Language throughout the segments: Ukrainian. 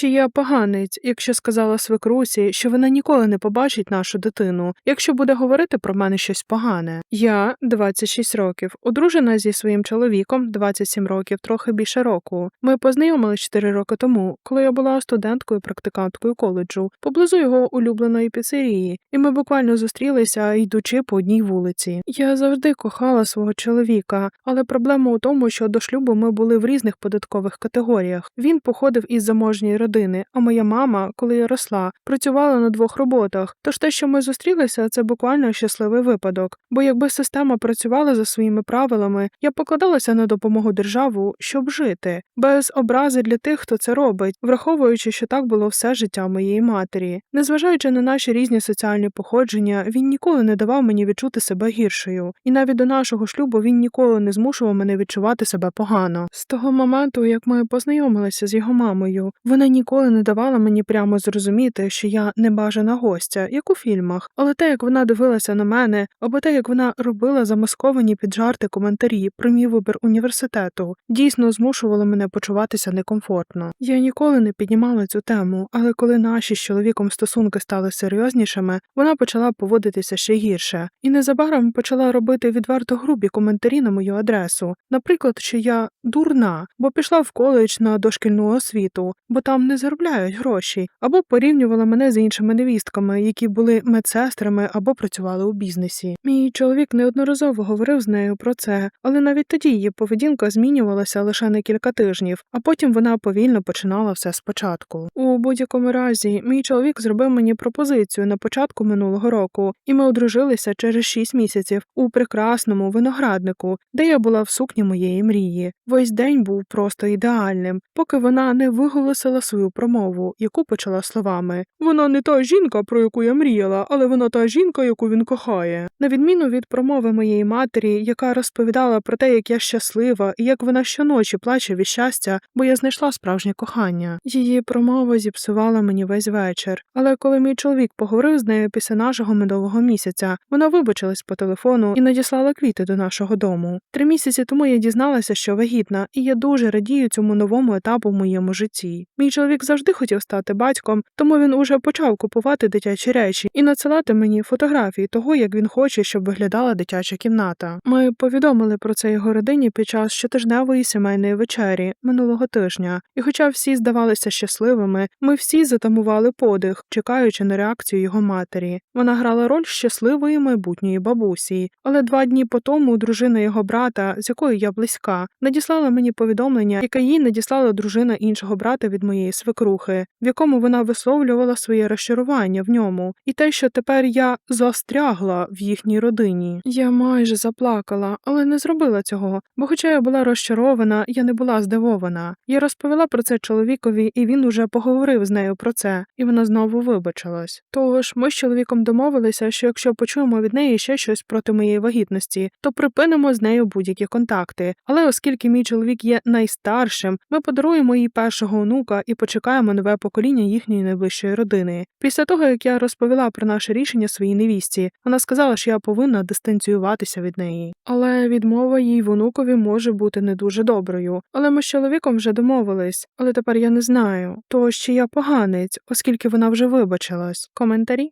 Чи я поганець, якщо сказала свекрусі, що вона ніколи не побачить нашу дитину, якщо буде говорити про мене щось погане? Я 26 років, одружена зі своїм чоловіком 27 років, трохи більше року. Ми познайомились 4 роки тому, коли я була студенткою практиканткою коледжу, поблизу його улюбленої піцерії, і ми буквально зустрілися, йдучи по одній вулиці. Я завжди кохала свого чоловіка, але проблема у тому, що до шлюбу ми були в різних податкових категоріях. Він походив із заможньої родини, а моя мама, коли я росла, працювала на двох роботах. Тож те, що ми зустрілися, це буквально щасливий випадок. Бо якби система працювала за своїми правилами, я покладалася на допомогу державу, щоб жити, без образи для тих, хто це робить, враховуючи, що так було все життя моєї матері. Незважаючи на наші різні соціальні походження, він ніколи не давав мені відчути себе гіршою, і навіть до нашого шлюбу він ніколи не змушував мене відчувати себе погано. З того моменту, як ми познайомилися з його мамою, вона ніколи не давала мені прямо зрозуміти, що я небажана гостя, як у фільмах, але те, як вона дивилася на мене, або те, як вона робила замасковані під жарти коментарі про мій вибір університету, дійсно змушувало мене почуватися некомфортно. Я ніколи не піднімала цю тему, але коли наші з чоловіком стосунки стали серйознішими, вона почала поводитися ще гірше, і незабаром почала робити відверто грубі коментарі на мою адресу. Наприклад, що я дурна, бо пішла в коледж на дошкільну освіту, бо там не заробляють гроші, або порівнювала мене з іншими невістками, які були медсестрами або працювали у бізнесі. Мій чоловік неодноразово говорив з нею про це, але навіть тоді її поведінка змінювалася лише на кілька тижнів, а потім вона повільно починала все спочатку. У будь-якому разі, мій чоловік зробив мені пропозицію на початку минулого року, і ми одружилися через шість місяців у прекрасному винограднику, де я була в сукні моєї мрії. Весь день був просто ідеальним, поки вона не виголосила свою промову, яку почала словами Вона не та жінка, про яку я мріяла, але вона та жінка, яку він кохає. На відміну від промови моєї матері, яка розповідала про те, як я щаслива і як вона щоночі плаче від щастя, бо я знайшла справжнє кохання. Її промова зіпсувала мені весь вечір. Але коли мій чоловік поговорив з нею після нашого медового місяця, вона вибачилась по телефону і надіслала квіти до нашого дому. Три місяці тому я дізналася, що вагітна, і я дуже радію цьому новому етапу в моєму житті. Мій чоловік завжди хотів стати батьком, тому він уже почав купувати дитячі речі і надсилати мені фотографії того, як він хоче, щоб виглядала дитяча кімната. Ми повідомили про це його родині під час щотижневої сімейної вечері минулого тижня, і, хоча всі здавалися щасливими, ми всі затамували подих, чекаючи на реакцію його матері. Вона грала роль щасливої майбутньої бабусі, але два дні по тому дружина його брата, з якою я близька, надіслала мені повідомлення, яке їй надіслала дружина іншого брата від моєї свекрухи, в якому вона висловлювала своє розчарування в ньому, і те, що тепер я застрягла в їхній родині. Я майже заплакала, але не зробила цього, бо, хоча я була розчарована, я не була здивована. Я розповіла про це чоловікові, і він уже поговорив з нею про це, і вона знову вибачилась. Тож ми з чоловіком домовилися, що якщо почуємо від неї ще щось проти моєї вагітності, то припинимо з нею будь-які контакти. Але оскільки мій чоловік є найстаршим, ми подаруємо їй першого онука і почекаємо нове покоління їхньої найближчої родини. Після того, як я розповіла про наше рішення своїй невісті, вона сказала, що я повинна дистанціюватися від неї. Але відмова їй в онукові може бути не дуже доброю. Але ми з чоловіком вже домовились, але тепер я не знаю. То ще я поганець, оскільки вона вже вибачилась. Коментарі?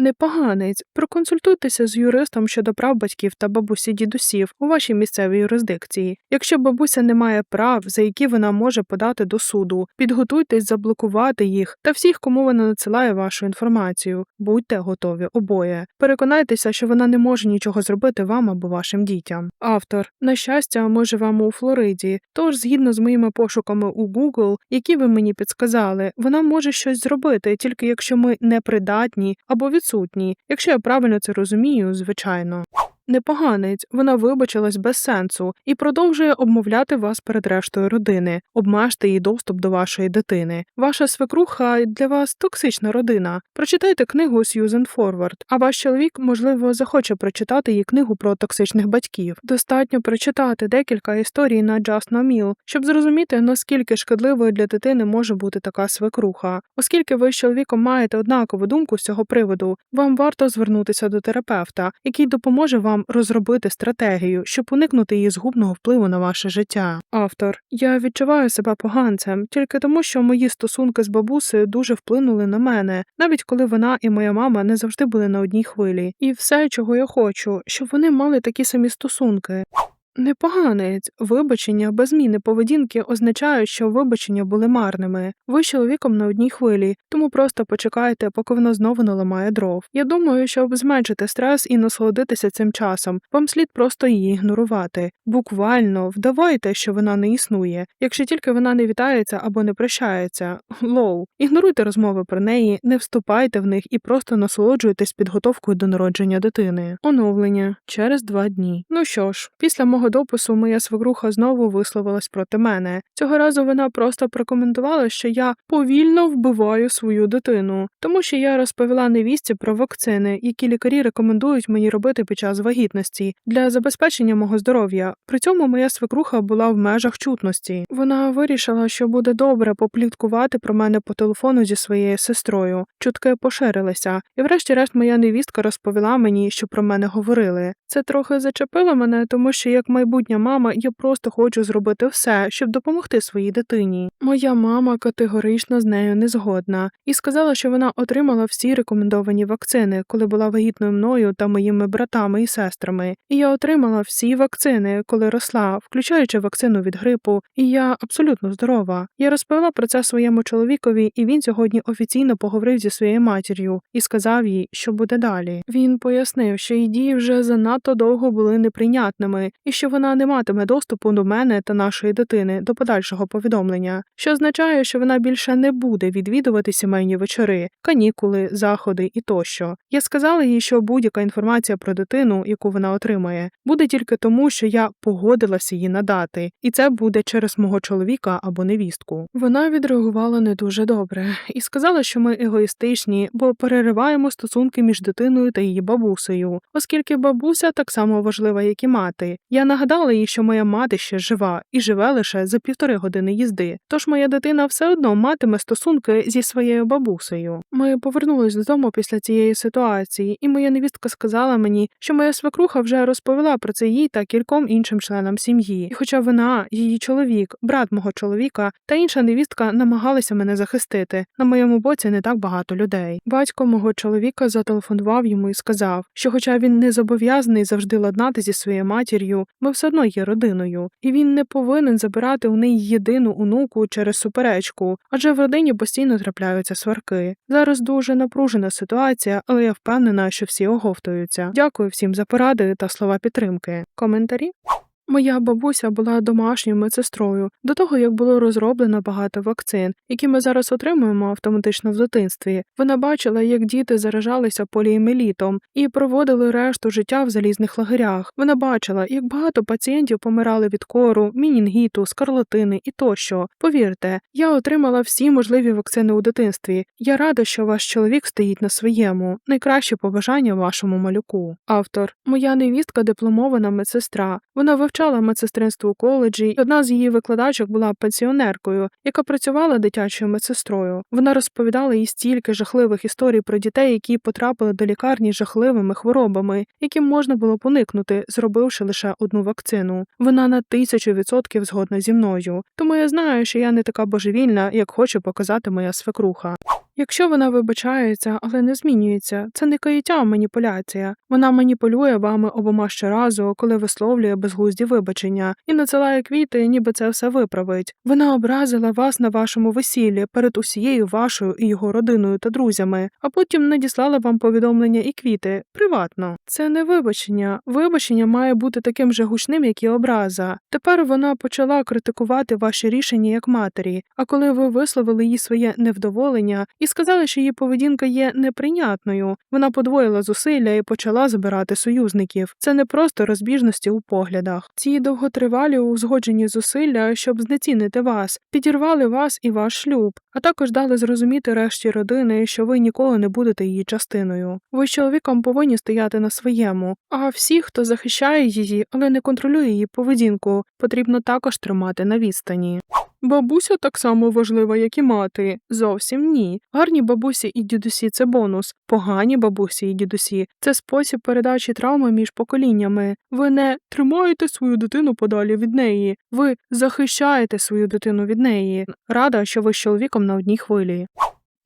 Непоганець. Проконсультуйтеся з юристом щодо прав батьків та бабусі дідусів у вашій місцевій юрисдикції. Якщо бабуся не має прав, за які вона може подати до суду, підготуйтесь заблокувати їх та всіх, кому вона надсилає вашу інформацію. Будьте готові обоє. Переконайтеся, що вона не може нічого зробити вам або вашим дітям. Автор на щастя, ми живемо у Флориді, тож, згідно з моїми пошуками у Google, які ви мені підсказали, вона може щось зробити, тільки якщо ми непридатні або відсутні. Якщо я правильно це розумію, звичайно. Непоганець, вона вибачилась без сенсу і продовжує обмовляти вас перед рештою родини, обмежте їй доступ до вашої дитини. Ваша свекруха для вас токсична родина. Прочитайте книгу Сьюзен Форвард, а ваш чоловік, можливо, захоче прочитати її книгу про токсичних батьків. Достатньо прочитати декілька історій на No Meal, щоб зрозуміти, наскільки шкідливою для дитини може бути така свекруха. Оскільки ви з чоловіком маєте однакову думку з цього приводу, вам варто звернутися до терапевта, який допоможе вам вам розробити стратегію, щоб уникнути її згубного впливу на ваше життя. Автор я відчуваю себе поганцем тільки тому, що мої стосунки з бабусею дуже вплинули на мене, навіть коли вона і моя мама не завжди були на одній хвилі. І все, чого я хочу, щоб вони мали такі самі стосунки. Непоганець, вибачення без зміни поведінки означають, що вибачення були марними. Ви з чоловіком на одній хвилі, тому просто почекайте, поки воно знову наламає дров. Я думаю, щоб зменшити стрес і насолодитися цим часом, вам слід просто її ігнорувати. Буквально вдавайте, що вона не існує, якщо тільки вона не вітається або не прощається. Лоу, ігноруйте розмови про неї, не вступайте в них і просто насолоджуйтесь підготовкою до народження дитини. Оновлення через два дні. Ну що ж, після мого допису моя свекруха знову висловилась проти мене. Цього разу вона просто прокоментувала, що я повільно вбиваю свою дитину, тому що я розповіла невісті про вакцини, які лікарі рекомендують мені робити під час вагітності для забезпечення мого здоров'я. При цьому моя свекруха була в межах чутності. Вона вирішила, що буде добре попліткувати про мене по телефону зі своєю сестрою. Чутки поширилися, і врешті-решт моя невістка розповіла мені, що про мене говорили. Це трохи зачепило мене, тому що як майбутня мама я просто хочу зробити все, щоб допомогти своїй дитині. Моя мама категорично з нею не згодна і сказала, що вона отримала всі рекомендовані вакцини, коли була вагітною мною та моїми братами і сестрами. І я отримала всі вакцини, коли росла, включаючи вакцину від грипу, і я абсолютно здорова. Я розповіла про це своєму чоловікові, і він сьогодні офіційно поговорив зі своєю матір'ю і сказав їй, що буде далі. Він пояснив, що її дії вже занадто довго були неприйнятними, і що вона не матиме доступу до мене та нашої дитини до подальшого повідомлення, що означає, що вона більше не буде відвідувати сімейні вечори, канікули, заходи і тощо. Я сказала їй, що будь-яка інформація про дитину, яку вона отримає, буде тільки тому, що я погодилася її надати, і це буде через мого чоловіка або невістку. Вона відреагувала не дуже добре і сказала, що ми егоїстичні, бо перериваємо стосунки між дитиною та її бабусею, оскільки бабуся так само важлива, як і мати. Я нагадала їй, що моя мати ще жива і живе лише за півтори години їзди. Тож моя дитина все одно матиме стосунки зі своєю бабусею. Ми повернулись додому після цієї ситуації, і моя невістка сказала мені, що моя свекруха вже розповіла про це їй та кільком іншим членам сім'ї. І хоча вона, її чоловік, брат мого чоловіка та інша невістка намагалися мене захистити. На моєму боці не так багато людей. Батько мого чоловіка зателефонував йому і сказав, що, хоча він не зобов'язаний завжди ладнати зі своєю матір'ю, ми все одно є родиною, і він не повинен забирати у неї єдину онуку через суперечку, адже в родині постійно трапляються сварки. Зараз дуже напружена ситуація, але я впевнена, що всі оговтуються. Дякую всім за поради та слова підтримки. Коментарі. Моя бабуся була домашньою медсестрою до того, як було розроблено багато вакцин, які ми зараз отримуємо автоматично в дитинстві. Вона бачила, як діти заражалися поліемелітом і проводили решту життя в залізних лагерях. Вона бачила, як багато пацієнтів помирали від кору, мінінгіту, скарлатини і тощо. Повірте, я отримала всі можливі вакцини у дитинстві. Я рада, що ваш чоловік стоїть на своєму. Найкраще побажання вашому малюку. Автор моя невістка дипломована медсестра. Вона вивчала медсестринство у коледжі, і одна з її викладачок була пенсіонеркою, яка працювала дитячою медсестрою. Вона розповідала їй стільки жахливих історій про дітей, які потрапили до лікарні з жахливими хворобами, яким можна було поникнути, зробивши лише одну вакцину. Вона на тисячу відсотків згодна зі мною. Тому я знаю, що я не така божевільна, як хоче показати моя свекруха. Якщо вона вибачається, але не змінюється, це не каяття, а маніпуляція. Вона маніпулює вами обома щоразу, коли висловлює безглузді вибачення, і надсилає квіти, ніби це все виправить. Вона образила вас на вашому весіллі перед усією вашою і його родиною та друзями, а потім надіслала вам повідомлення і квіти приватно. Це не вибачення. Вибачення має бути таким же гучним, як і образа. Тепер вона почала критикувати ваші рішення як матері. А коли ви висловили їй своє невдоволення і сказали, що її поведінка є неприйнятною, вона подвоїла зусилля і почала збирати союзників. Це не просто розбіжності у поглядах. Ці довготривалі узгоджені зусилля, щоб знецінити вас, підірвали вас і ваш шлюб, а також дали зрозуміти решті родини, що ви ніколи не будете її частиною. Ви з чоловіком повинні стояти на своєму. А всі, хто захищає її, але не контролює її поведінку, потрібно також тримати на відстані. Бабуся так само важлива, як і мати. Зовсім ні. Гарні бабусі і дідусі це бонус. Погані бабусі і дідусі це спосіб передачі травми між поколіннями. Ви не тримаєте свою дитину подалі від неї. Ви захищаєте свою дитину від неї. Рада, що ви з чоловіком на одній хвилі.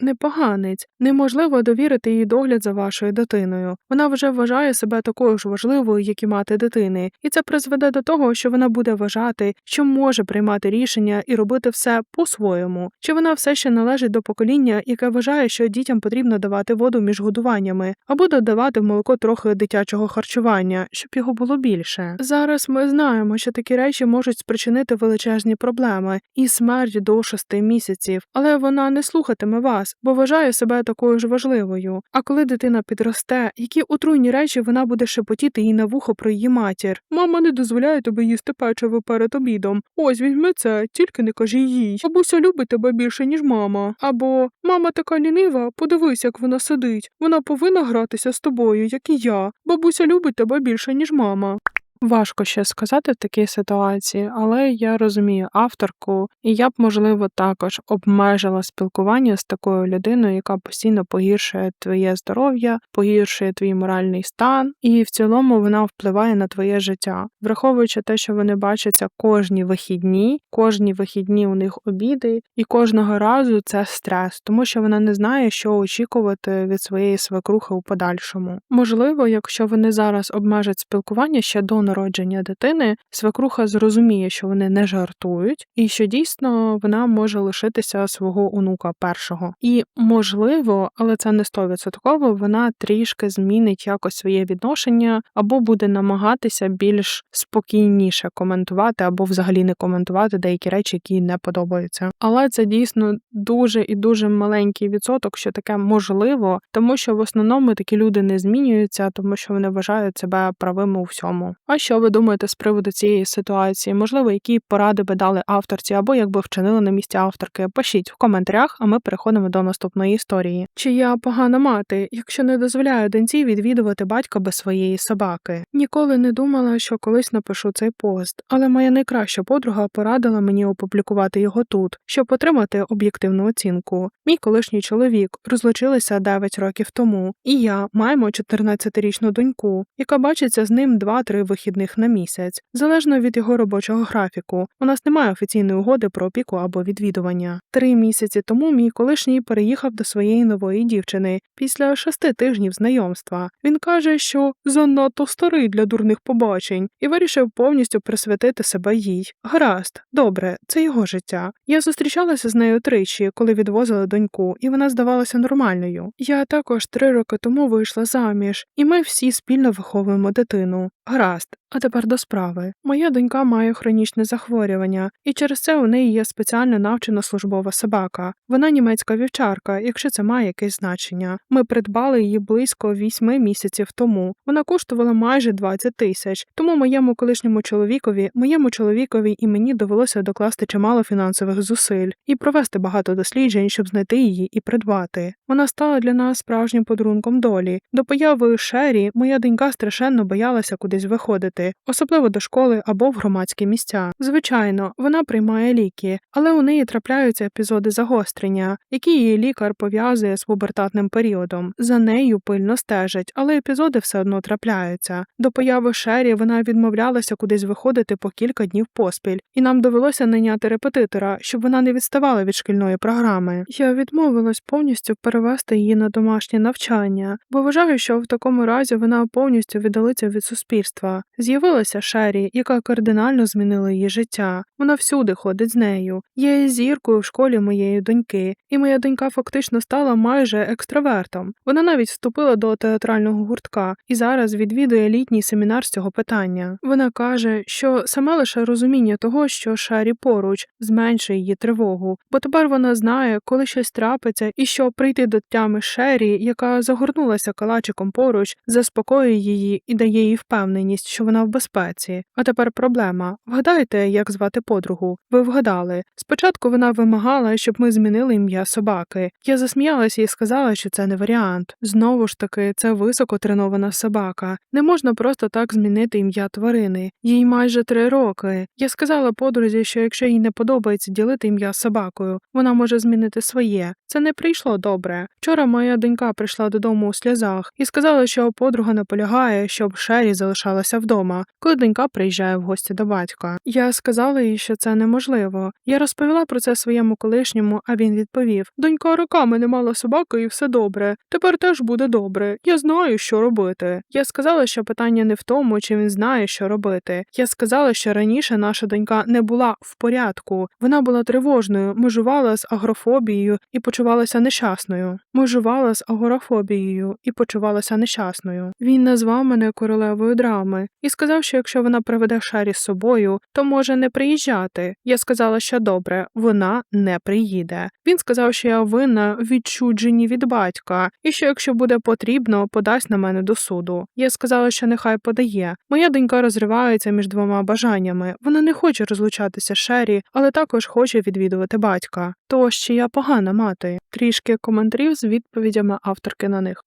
Непоганець, неможливо довірити їй догляд за вашою дитиною. Вона вже вважає себе такою ж важливою, як і мати дитини, і це призведе до того, що вона буде вважати, що може приймати рішення і робити все по-своєму. Чи вона все ще належить до покоління, яке вважає, що дітям потрібно давати воду між годуваннями, або додавати в молоко трохи дитячого харчування, щоб його було більше. Зараз ми знаємо, що такі речі можуть спричинити величезні проблеми і смерть до шести місяців, але вона не слухатиме вас бо вважає себе такою ж важливою. А коли дитина підросте, які отруйні речі вона буде шепотіти їй на вухо про її матір. Мама не дозволяє тобі їсти печиво перед обідом. Ось візьми це, тільки не кажи їй. Бабуся любить тебе більше, ніж мама. Або мама така лінива, подивись, як вона сидить. Вона повинна гратися з тобою, як і я. Бабуся любить тебе більше, ніж мама. Важко ще сказати в такій ситуації, але я розумію авторку, і я б, можливо, також обмежила спілкування з такою людиною, яка постійно погіршує твоє здоров'я, погіршує твій моральний стан, і в цілому вона впливає на твоє життя, враховуючи те, що вони бачаться кожні вихідні, кожні вихідні у них обіди, і кожного разу це стрес, тому що вона не знає, що очікувати від своєї свекрухи у подальшому. Можливо, якщо вони зараз обмежать спілкування ще до народження дитини, свекруха зрозуміє, що вони не жартують, і що дійсно вона може лишитися свого онука першого. І можливо, але це не стовідсотково, вона трішки змінить якось своє відношення або буде намагатися більш спокійніше коментувати, або взагалі не коментувати деякі речі, які не подобаються. Але це дійсно дуже і дуже маленький відсоток, що таке можливо, тому що в основному такі люди не змінюються, тому що вони вважають себе правими у всьому. А що ви думаєте з приводу цієї ситуації? Можливо, які поради би дали авторці, або як би вчинили на місці авторки? Пишіть в коментарях, а ми переходимо до наступної історії. Чи я погана мати, якщо не дозволяю доньці відвідувати батька без своєї собаки? Ніколи не думала, що колись напишу цей пост, але моя найкраща подруга порадила мені опублікувати його тут, щоб отримати об'єктивну оцінку. Мій колишній чоловік розлучилися 9 років тому, і я маємо 14-річну доньку, яка бачиться з ним 2-3 вихідних на місяць, залежно від його робочого графіку. У нас немає офіційної угоди про опіку або відвідування. Три місяці тому мій колишній переїхав до своєї нової дівчини після шести тижнів знайомства. Він каже, що занадто старий для дурних побачень, і вирішив повністю присвятити себе їй. Гаразд, добре, це його життя. Я зустрічалася з нею тричі, коли відвозила доньку, і вона здавалася нормальною. Я також три роки тому вийшла заміж, і ми всі спільно виховуємо дитину. Гаразд, а тепер до справи. Моя донька має хронічне захворювання, і через це у неї є спеціально навчена службова собака. Вона німецька вівчарка, якщо це має якесь значення. Ми придбали її близько вісьми місяців тому. Вона коштувала майже 20 тисяч. Тому моєму колишньому чоловікові, моєму чоловікові і мені довелося докласти чимало фінансових зусиль і провести багато досліджень, щоб знайти її і придбати. Вона стала для нас справжнім подарунком долі. До появи Шері моя донька страшенно боялася кудись виходити, особливо до школи або в громадські місця. Звичайно, вона приймає ліки, але у неї трапляються епізоди загострення, які її лікар пов'язує з пубертатним періодом. За нею пильно стежать, але епізоди все одно трапляються. До появи Шері вона відмовлялася кудись виходити по кілька днів поспіль, і нам довелося найняти репетитора, щоб вона не відставала від шкільної програми. Я відмовилась повністю перевести її на домашнє навчання, бо вважаю, що в такому разі вона повністю віддалиться від суспільства. З'явилася Шері, яка кардинально змінила її життя. Вона всюди ходить з нею. Є зіркою в школі моєї доньки, і моя донька фактично стала майже екстравертом. Вона навіть вступила до театрального гуртка і зараз відвідує літній семінар з цього питання. Вона каже, що саме лише розуміння того, що Шері поруч, зменшує її тривогу, бо тепер вона знає, коли щось трапиться, і що прийти до тями Шері, яка загорнулася калачиком поруч, заспокоює її і дає їй впевненість, що що вона в безпеці. А тепер проблема. Вгадайте, як звати подругу. Ви вгадали. Спочатку вона вимагала, щоб ми змінили ім'я собаки. Я засміялася і сказала, що це не варіант. Знову ж таки, це високо тренована собака. Не можна просто так змінити ім'я тварини. Їй майже три роки. Я сказала подрузі, що якщо їй не подобається ділити ім'я собакою, вона може змінити своє. Це не прийшло добре. Вчора моя донька прийшла додому у сльозах і сказала, що подруга наполягає, щоб Шері залишалася вдома, коли донька приїжджає в гості до батька. Я сказала їй, що це неможливо. Я розповіла про це своєму колишньому, а він відповів: Донька роками не мала собаки, і все добре. Тепер теж буде добре. Я знаю, що робити. Я сказала, що питання не в тому, чи він знає, що робити. Я сказала, що раніше наша донька не була в порядку. Вона була тривожною, межувала з агрофобією і почувалася нещасною. Межувала з агорафобією і почувалася нещасною. Він назвав мене королевою драми і сказав, що якщо вона приведе Шері з собою, то може не приїжджати. Я сказала, що добре, вона не приїде. Він сказав, що я винна в відчудженні від батька, і що якщо буде потрібно, подасть на мене до суду. Я сказала, що нехай подає. Моя донька розривається між двома бажаннями. Вона не хоче розлучатися з Шері, але також хоче відвідувати батька. То ще я погана мати. Трішки коментарів з відповідями авторки на них.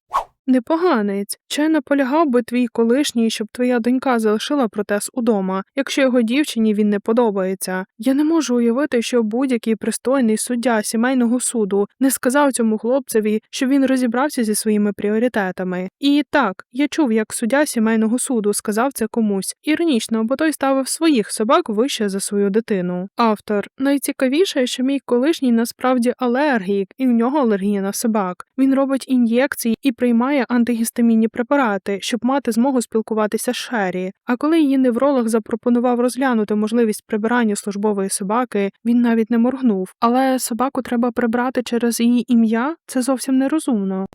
Непоганець. Чи наполягав би твій колишній, щоб твоя донька залишила протез удома, якщо його дівчині він не подобається? Я не можу уявити, що будь-який пристойний суддя сімейного суду не сказав цьому хлопцеві, щоб він розібрався зі своїми пріоритетами. І так, я чув, як суддя сімейного суду сказав це комусь. Іронічно, бо той ставив своїх собак вище за свою дитину. Автор найцікавіше, що мій колишній насправді алергік, і в нього алергія на собак. Він робить ін'єкції і приймає антигістамінні препарати, щоб мати змогу спілкуватися з Шері. А коли її невролог запропонував розглянути можливість прибирання службової собаки, він навіть не моргнув. Але собаку треба прибрати через її ім'я це зовсім нерозумно.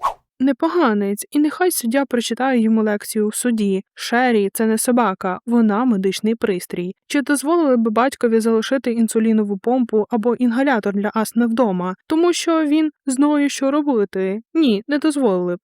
Непоганець, і нехай суддя прочитає йому лекцію у суді. Шері це не собака, вона медичний пристрій. Чи дозволили би батькові залишити інсулінову помпу або інгалятор для астми вдома, тому що він знає, що робити? Ні, не дозволили б.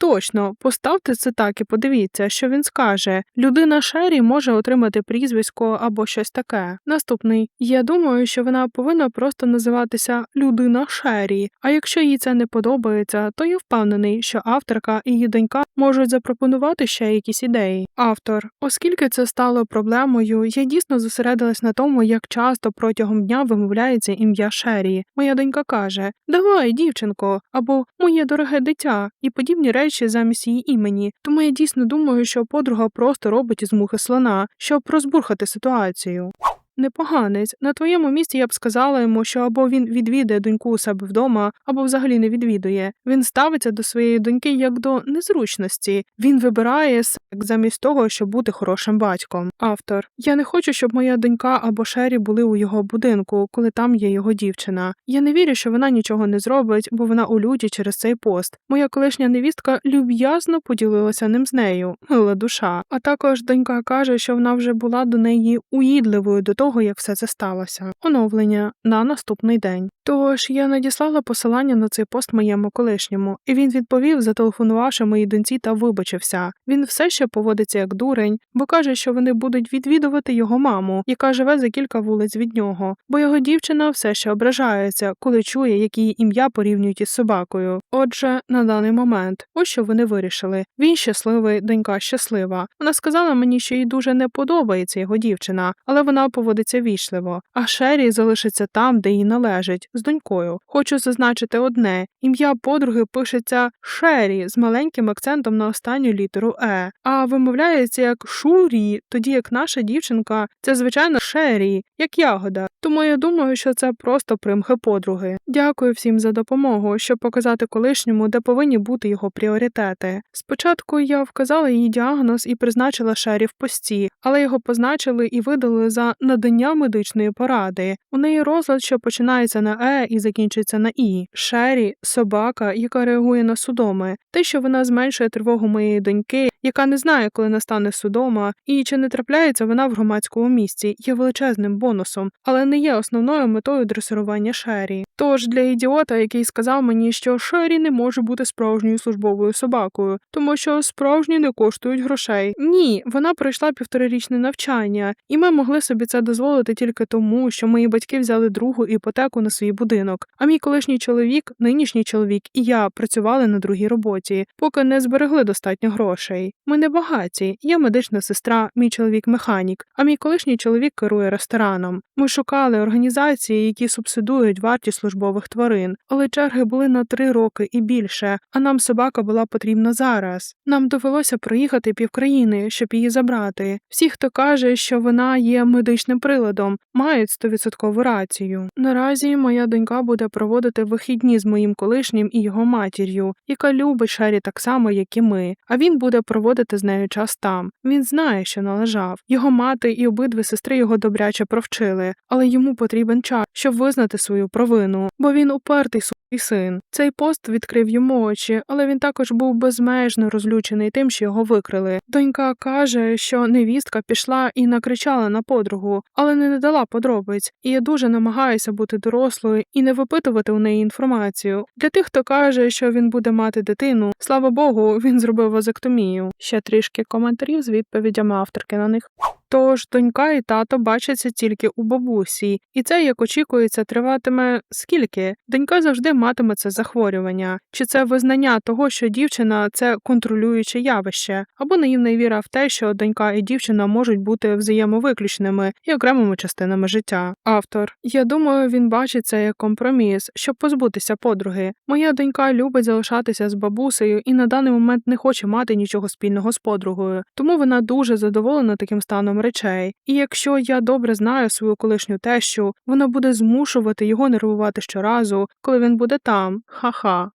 Точно, поставте це так і подивіться, що він скаже. Людина Шері може отримати прізвисько або щось таке. Наступний. Я думаю, що вона повинна просто називатися людина Шері. А якщо їй це не подобається, то я впевнений, що авторка і її донька можуть запропонувати ще якісь ідеї. Автор, оскільки це стало проблемою, я дійсно зосередилась на тому, як часто протягом дня вимовляється ім'я Шері. Моя донька каже: Давай, дівчинко, або моє дороге дитя, і подібні речі замість її імені. Тому я дійсно думаю, що подруга просто робить із мухи слона, щоб розбурхати ситуацію. Непоганець. На твоєму місці я б сказала йому, що або він відвідає доньку у себе вдома, або взагалі не відвідує. Він ставиться до своєї доньки як до незручності. Він вибирає секс замість того, щоб бути хорошим батьком. Автор. Я не хочу, щоб моя донька або Шері були у його будинку, коли там є його дівчина. Я не вірю, що вона нічого не зробить, бо вона у люті через цей пост. Моя колишня невістка люб'язно поділилася ним з нею. Мила душа. А також донька каже, що вона вже була до неї уїдливою до того, як все це сталося. Оновлення на наступний день. Тож я надіслала посилання на цей пост моєму колишньому, і він відповів, зателефонувавши моїй доньці та вибачився. Він все ще поводиться як дурень, бо каже, що вони будуть відвідувати його маму, яка живе за кілька вулиць від нього, бо його дівчина все ще ображається, коли чує, як її ім'я порівнюють із собакою. Отже, на даний момент, ось що вони вирішили. Він щасливий, донька щаслива. Вона сказала мені, що їй дуже не подобається його дівчина, але вона поводиться вічливо. А Шері залишиться там, де їй належить, з донькою. Хочу зазначити одне: ім'я подруги пишеться Шері з маленьким акцентом на останню літеру Е, а вимовляється як Шурі, тоді як наша дівчинка це звичайно Шері, як ягода. Тому я думаю, що це просто примхи подруги. Дякую всім за допомогу, щоб показати колишньому, де повинні бути його пріоритети. Спочатку я вказала їй діагноз і призначила Шері в пості, але його позначили і видали за надання медичної поради. У неї розлад, що починається на Е і закінчується на І. Шері собака, яка реагує на судоми. Те, що вона зменшує тривогу моєї доньки яка не знає, коли настане судома, і чи не трапляється вона в громадському місці, є величезним бонусом, але не є основною метою дресирування Шері. Тож для ідіота, який сказав мені, що Шері не може бути справжньою службовою собакою, тому що справжні не коштують грошей. Ні, вона пройшла півторарічне навчання, і ми могли собі це дозволити тільки тому, що мої батьки взяли другу іпотеку на свій будинок. А мій колишній чоловік, нинішній чоловік і я працювали на другій роботі, поки не зберегли достатньо грошей. Ми не багаті, я медична сестра, мій чоловік механік, а мій колишній чоловік керує рестораном. Ми шукали організації, які субсидують вартість службових тварин, але черги були на три роки і більше, а нам собака була потрібна зараз. Нам довелося проїхати півкраїни, щоб її забрати. Всі, хто каже, що вона є медичним приладом, мають стовідсоткову рацію. Наразі моя донька буде проводити вихідні з моїм колишнім і його матір'ю, яка любить Шері так само, як і ми. А він буде проводити з нею час там. Він знає, що належав. Його мати і обидві сестри його добряче провчили, але йому потрібен час, щоб визнати свою провину, бо він упертий сукий син. Цей пост відкрив йому очі, але він також був безмежно розлючений тим, що його викрили. Донька каже, що невістка пішла і накричала на подругу, але не надала подробиць, і я дуже намагаюся бути дорослою і не випитувати у неї інформацію. Для тих, хто каже, що він буде мати дитину, слава Богу, він зробив вазектомію. Ще трішки коментарів з відповідями авторки на них. Тож донька і тато бачаться тільки у бабусі, і це, як очікується, триватиме скільки? Донька завжди матиме це захворювання, чи це визнання того, що дівчина це контролююче явище, або наївна віра в те, що донька і дівчина можуть бути взаємовиключними і окремими частинами життя. Автор, я думаю, він бачить це як компроміс, щоб позбутися подруги. Моя донька любить залишатися з бабусею і на даний момент не хоче мати нічого спільного з подругою, тому вона дуже задоволена таким станом речей. І якщо я добре знаю свою колишню тещу, вона буде змушувати його нервувати щоразу, коли він буде там. Ха-ха.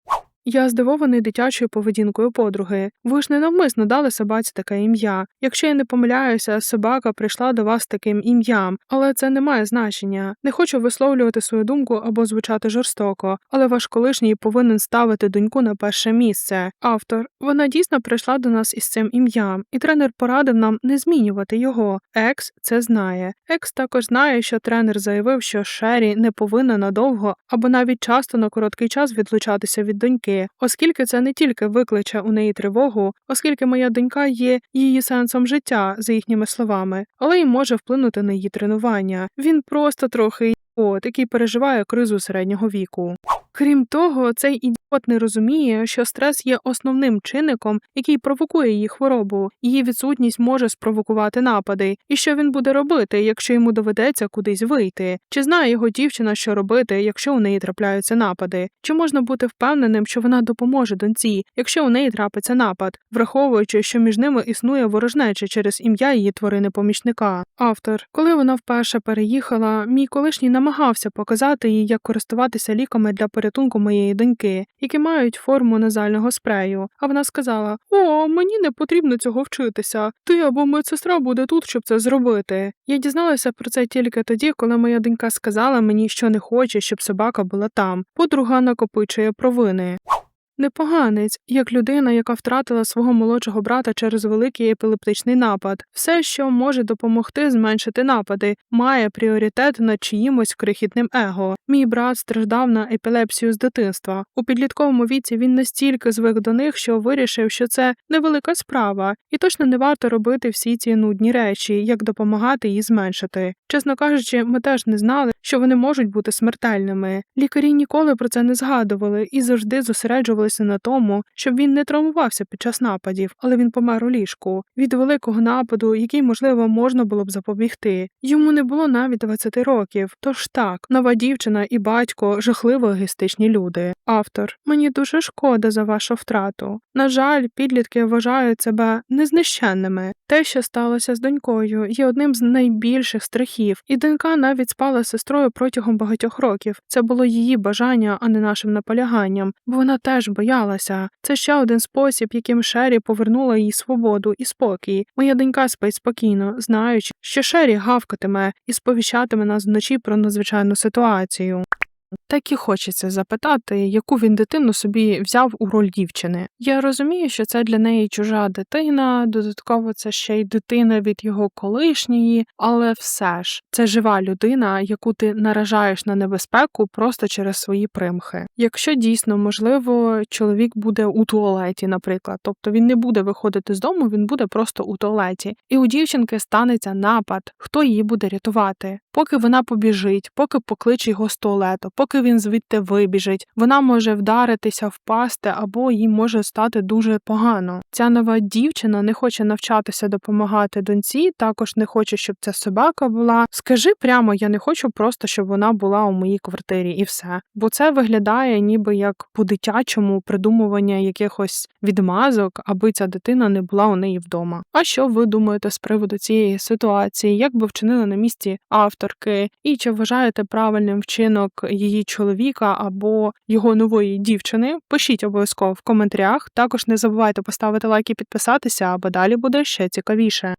Я здивований дитячою поведінкою подруги. Ви ж не навмисно дали собаці таке ім'я. Якщо я не помиляюся, собака прийшла до вас таким ім'ям, але це не має значення. Не хочу висловлювати свою думку або звучати жорстоко, але ваш колишній повинен ставити доньку на перше місце. Автор, вона дійсно прийшла до нас із цим ім'ям, і тренер порадив нам не змінювати його. Екс це знає. Екс також знає, що тренер заявив, що Шері не повинна надовго або навіть часто на короткий час відлучатися від доньки оскільки це не тільки викличе у неї тривогу, оскільки моя донька є її сенсом життя, за їхніми словами, але й може вплинути на її тренування. Він просто трохи ідіот, який переживає кризу середнього віку. Крім того, цей ідіот не розуміє, що стрес є основним чинником, який провокує її хворобу. Її відсутність може спровокувати напади. І що він буде робити, якщо йому доведеться кудись вийти? Чи знає його дівчина, що робити, якщо у неї трапляються напади? Чи можна бути впевненим, що вона допоможе доньці, якщо у неї трапиться напад, враховуючи, що між ними існує ворожнеча через ім'я її тварини помічника? Автор, коли вона вперше переїхала, мій колишній намагався показати їй, як користуватися ліками для порятунку моєї доньки, які мають форму назального спрею. А вона сказала: О, мені не потрібно цього вчитися. Ти або медсестра буде тут, щоб це зробити. Я дізналася про це тільки тоді, коли моя донька сказала мені, що не хоче, щоб собака була там. Подруга накопичує провини. Непоганець, як людина, яка втратила свого молодшого брата через великий епілептичний напад. Все, що може допомогти зменшити напади, має пріоритет над чиїмось крихітним его. Мій брат страждав на епілепсію з дитинства. У підлітковому віці він настільки звик до них, що вирішив, що це невелика справа, і точно не варто робити всі ці нудні речі, як допомагати її зменшити. Чесно кажучи, ми теж не знали, що вони можуть бути смертельними. Лікарі ніколи про це не згадували і завжди зосереджувалися на тому, щоб він не травмувався під час нападів, але він помер у ліжку від великого нападу, який, можливо, можна було б запобігти. Йому не було навіть 20 років. Тож так, нова дівчина і батько жахливо егоїстичні люди. Автор, мені дуже шкода за вашу втрату. На жаль, підлітки вважають себе незнищенними. Те, що сталося з донькою, є одним з найбільших страхів, і донька навіть спала з сестрою протягом багатьох років. Це було її бажання, а не нашим наполяганням, бо вона теж боялася. Це ще один спосіб, яким Шері повернула їй свободу і спокій. Моя донька спить спокійно, знаючи, що Шері гавкатиме і сповіщатиме нас вночі про надзвичайну ситуацію. Так і хочеться запитати, яку він дитину собі взяв у роль дівчини. Я розумію, що це для неї чужа дитина, додатково це ще й дитина від його колишньої, але все ж це жива людина, яку ти наражаєш на небезпеку просто через свої примхи. Якщо дійсно можливо, чоловік буде у туалеті, наприклад, тобто він не буде виходити з дому, він буде просто у туалеті, і у дівчинки станеться напад, хто її буде рятувати. Поки вона побіжить, поки покличе його з туалету, поки він звідти вибіжить, вона може вдаритися, впасти або їй може стати дуже погано. Ця нова дівчина не хоче навчатися допомагати доньці, також не хоче, щоб ця собака була. Скажи прямо, я не хочу просто, щоб вона була у моїй квартирі, і все. Бо це виглядає ніби як по-дитячому придумування якихось відмазок, аби ця дитина не була у неї вдома. А що ви думаєте з приводу цієї ситуації? Як би вчинили на місці авторки? І чи вважаєте правильним вчинок її чоловіка або його нової дівчини? Пишіть обов'язково в коментарях. Також не забувайте поставити лайк і підписатися, або далі буде ще цікавіше.